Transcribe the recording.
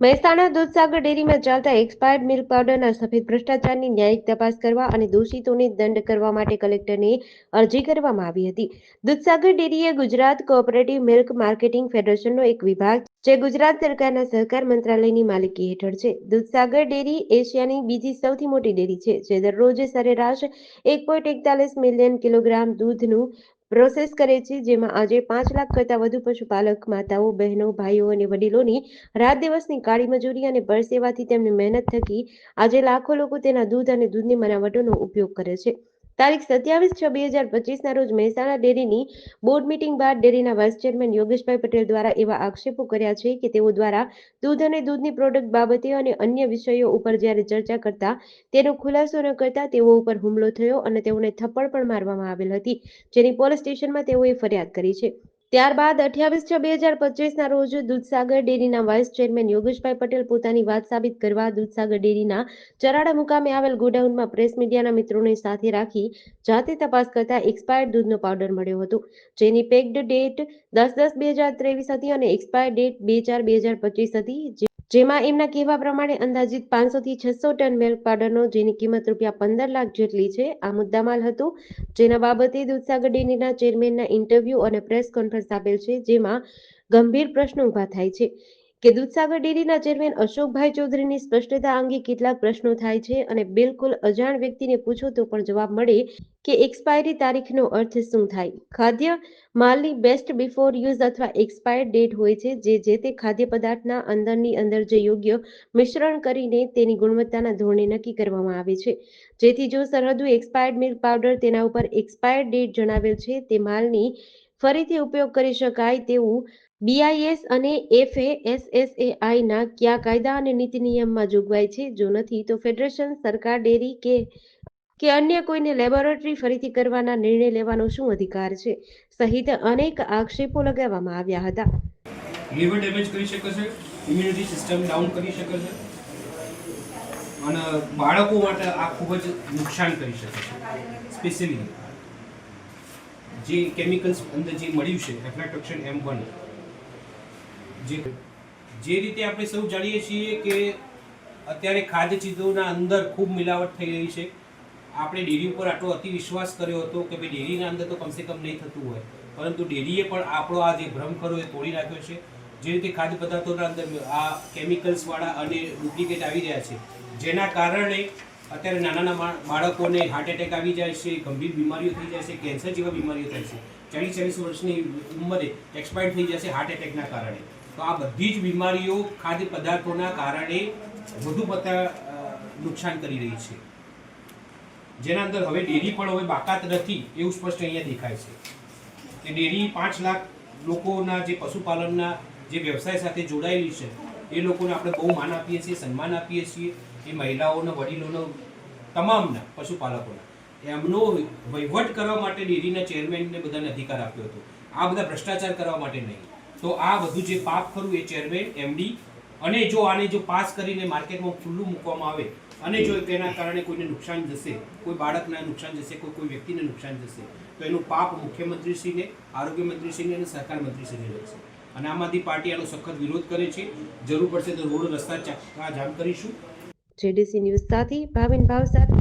મહેસાણા દૂધસાગર ડેરીમાં ચાલતા expired milk પાવડરના સફેદ ભ્રષ્ટાચારની ન્યાયિક તપાસ કરવા અને દોષિતોને દંડ કરવા માટે કલેક્ટરને અરજી કરવામાં આવી હતી. Dudhsagar dairy Gujarat cooperative milk marketing ફેડરેશનનો એક વિભાગ જે ગુજરાત સરકારના સહકાર મંત્રાલયની માલિકી હેઠળ છે. દૂધસાગર ડેરી એશિયાની બીજી સૌથી મોટી ડેરી છે, જે દરરોજ સરેરાશ એક પોઈન્ટ એકતાલીસ મિલિયન કિલોગ્રામ દૂધનું પ્રોસેસ કરે છે, જેમાં આજે પાંચ લાખ કરતાં વધુ પશુપાલક માતાઓ, બહેનો, ભાઈઓ અને વડીલોની રાત દિવસની કાળી મજૂરી અને પરસેવાથી તેમની મહેનત થકી આજે લાખો લોકો તેના દૂધ અને દૂધની બનાવટોનો ઉપયોગ કરે છે. તારીખ સત્યાવીસ છ બે હજાર પચીસના રોજ મહેસાણા ડેરીની બોર્ડ મિટિંગ બાદ ડેરીના વાઇસ ચેરમેન યોગેશભાઈ પટેલ દ્વારા એવા આક્ષેપો કર્યા છે કે તેઓ દ્વારા દૂધ અને દૂધની પ્રોડક્ટ બાબતે અને અન્ય વિષયો ઉપર જ્યારે ચર્ચા કરતા તેનો ખુલાસો ન કરતા તેઓ ઉપર હુમલો થયો અને તેઓને થપ્પડ પણ મારવામાં આવેલ હતી, જેની પોલીસ સ્ટેશનમાં તેઓએ ફરિયાદ કરી છે. ત્યારબાદ અઠ્યાવીસ છ બે હજાર પચીસના રોજ દૂધસાગર ડેરીના વાઇસ ચેરમેન યોગેશભાઈ પટેલ પોતાની વાત સાબિત કરવા દૂધસાગર ડેરીના ચરાડા મુકામે આવેલ ગોડાઉનમાં પ્રેસ મીડિયાના મિત્રોને સાથે રાખી જાતે તપાસ કરતા એક્સપાયર્ડ દૂધનો પાવડર મળ્યો હતો. જેની પેક્ડ ડેટ દસ દસ બે હજાર ત્રેવીસ હતી અને એક્સપાયર ડેટ બે ચાર બે હજાર પચીસ હતી. જેમાં એમના કહેવા પ્રમાણે અંદાજિત પાંચસો થી છસો ટન મિલ્ક પાવડરનો જેની કિંમત રૂપિયા પંદર લાખ જેટલી છે, આ મુદ્દામાલ હતું. જેના બાબતે દૂધસાગર ડેરીના ચેરમેનના ઇન્ટરવ્યુ અને પ્રેસ કોન્ફરન્સ આપેલ છે, જેમાં ગંભીર પ્રશ્નો ઊભા થાય છે. કે દૂધસાગર ડેરીના ચેરમેન અશોકભાઈ ચૌધરીની સ્પષ્ટતા અંગે કેટલાક પ્રશ્નો થાય છે અને બિલકુલ અજાણ વ્યક્તિને પૂછો તો પણ જવાબ મળે કે એક્સપાયરી તારીખનો અર્થ શું થાય. ખાદ્ય માલની બેસ્ટ બિફોર યુઝ અથવા એક્સપાયર ડેટ હોય છે જે જે તે ખાદ્ય પદાર્થના અંદરની અંદર જે યોગ્ય મિશ્રણ કરીને તેની ગુણવત્તાના ધોરણે નક્કી કરવામાં આવે છે. જેથી જો સરહદુ એક્સપાયર્ડ મિલ્ક પાવડર તેના ઉપર એક્સપાયર ડેટ જણાવેલ છે, તે માલની ફરીથી ઉપયોગ કરી શકાય તેવું બીઆઈએસ અને એફએએસએસએઆઈ ના કયા કાયદા અને નીતિ નિયમમાં જોગવાઈ છે? જો નથી, તો ફેડરેશન, સરકાર, ડેરી કે કે અન્ય કોઈને લેબોરેટરી ફરીથી કરવાના નિર્ણય લેવાનો શું અધિકાર છે? સહિત અનેક આક્ષેપો લગાવવામાં આવ્યા હતા. લીવર ડેમેજ કરી શકે છે? ઇમ્યુનિટી સિસ્ટમ ડાઉન કરી શકે છે? અને બાળકો માટે આ ખૂબ જ નુકસાન કરી શકે છે, સ્પેશિયલી. જે કેમિકલ્સ અંદર જે મળ્યું છે એફ્લાટોક્સિન એમ વન જે જે રીતે આપણે સૌ જાણીએ છીએ કે અત્યારે ખાદ્ય ચીજોના અંદર ખૂબ મિલાવટ થઈ રહી છે. આપણે ડેરી ઉપર આટલો અતિ વિશ્વાસ કર્યો હતો કે ભાઈ ડેરીના અંદર તો કમસે કમ નહીં થતું હોય. પરંતુ ડેરીએ પણ આપણો આ જે ભ્રમ ખરો એ તોડી નાખ્યો છે. જે રીતે ખાદ્ય પદાર્થોના અંદર આ કેમિકલ્સવાળા અને ડુપ્લિકેટ આવી રહ્યા છે. જેના કારણે અત્યારે નાના નાના બાળકોને હાર્ટ એટેક આવી જાય છે, ગંભીર બીમારીઓ થઈ જાય છે કેન્સર જેવા બીમારીઓ થાય છે. ચાલીસ ચાલીસ વર્ષની ઉંમરે એક્સપાયર થઈ જશે હાર્ટ એટેકના કારણે. તો આ બધી જ બીમારીઓ ખાદ્ય પદાર્થોના કારણે વધુ પડતા નુકસાન કરી રહી છે. જેના અંદર હવે ડેરી પણ હવે બાકાત નથી એવું સ્પષ્ટ અહીંયા દેખાય છે. કે ડેરી પાંચ લાખ લોકોના જે પશુપાલનના જે વ્યવસાય સાથે જોડાયેલી છે, એ લોકોને આપણે બહુ માન આપીએ છીએ, સન્માન આપીએ છીએ. એ મહિલાઓના વડીલોનો, તમામના પશુપાલકોના. એમનો વહીવટ કરવા માટે ડેરીના ચેરમેનને બધાને અધિકાર આપ્યો હતો. આ બધા ભ્રષ્ટાચાર કરવા માટે નહીં. તો આ બધું જે પાપ ખરું એ ચેરમેન, એમડી, અને જો આને જો પાસ કરીને માર્કેટમાં ખુલ્લું મૂકવામાં આવે, અને જો તેના કારણે કોઈને નુકસાન જશે, કોઈ બાળકને નુકસાન જશે, કોઈ કોઈ વ્યક્તિને નુકસાન જશે, તો એનું પાપ મુખ્યમંત્રીશ્રીને આરોગ્ય મંત્રીશ્રીને અને સહકાર મંત્રીશ્રીને રહેશે. અને આમ આદમી પાર્ટી આનો સખત વિરોધ કરે છે. જરૂર પડશે તો રોડ રસ્તા જામ કરીશું. જેડીસી ન્યૂઝ સાથે ભાવિન ભાવ મહેસાણા